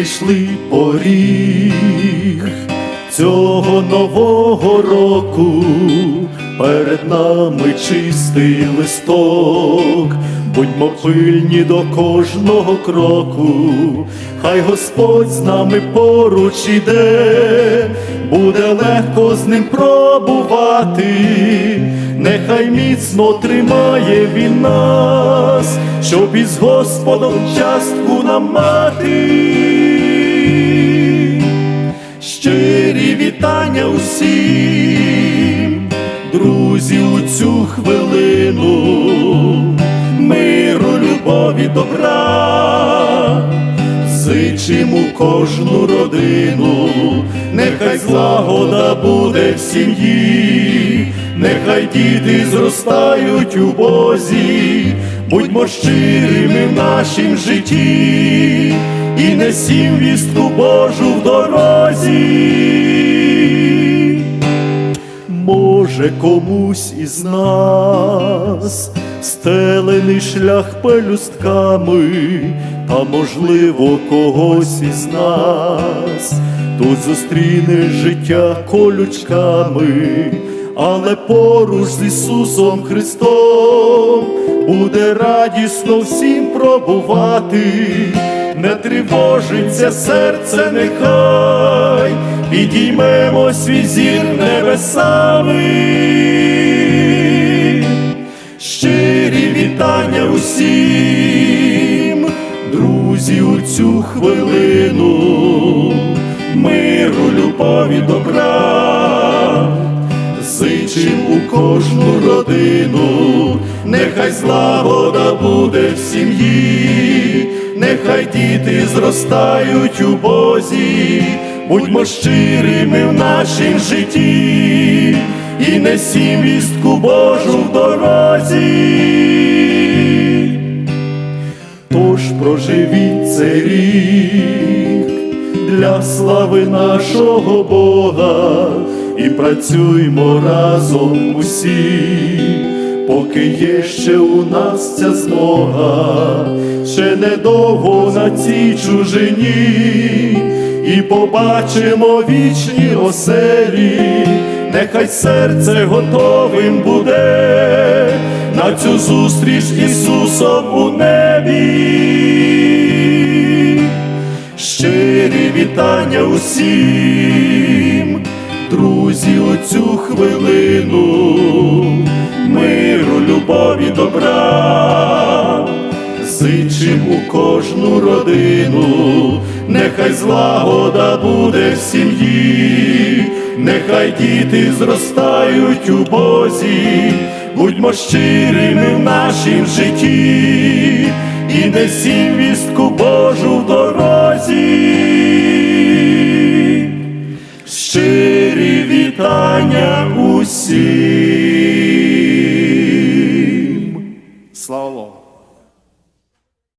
прийшли поріг цього нового року, перед нами чистий листок, будьмо пильні до кожного кроку, хай Господь з нами поруч іде, буде легко з ним пробувати, нехай міцно тримає він нас, щоб із Господом частку нам мати. Вітання усім, друзі, у цю хвилину, миру, любові, добра, зичимо кожну родину, нехай злагода буде в сім'ї, нехай діти зростають у Бозі, будьмо щирими в нашім житті. І несім вістку Божу в дорозі. Може, комусь із нас стелений шлях пелюстками, та можливо когось із нас тут зустріне життя колючками, але поруч з Ісусом Христом буде радісно всім пробувати, не тривожиться серце, нехай. Підіймемо свій зір небесами. Щирі вітання усім, друзі, у цю хвилину, миру, любові, добра, зичим у кожну родину, нехай злагода буде в сім'ї, нехай діти зростають у Бозі, будьмо щирими в нашім житті і несім вістку Божу в дорозі. Тож проживіть цей рік для слави нашого Бога і працюймо разом усі, поки є ще у нас ця змога, ще недовго на цій чужині, і побачимо вічні оселі, нехай серце готовим буде на цю зустріч Ісусом у небі. Щирі вітання усім, друзі, у цю хвилину, миру, любові, добра, зичим у кожну родину, нехай злагода буде в сім'ї, нехай діти зростають у Бозі, будьмо щирими в нашім житті і несім вістку Божу в дорозі. Щирі вітання усім.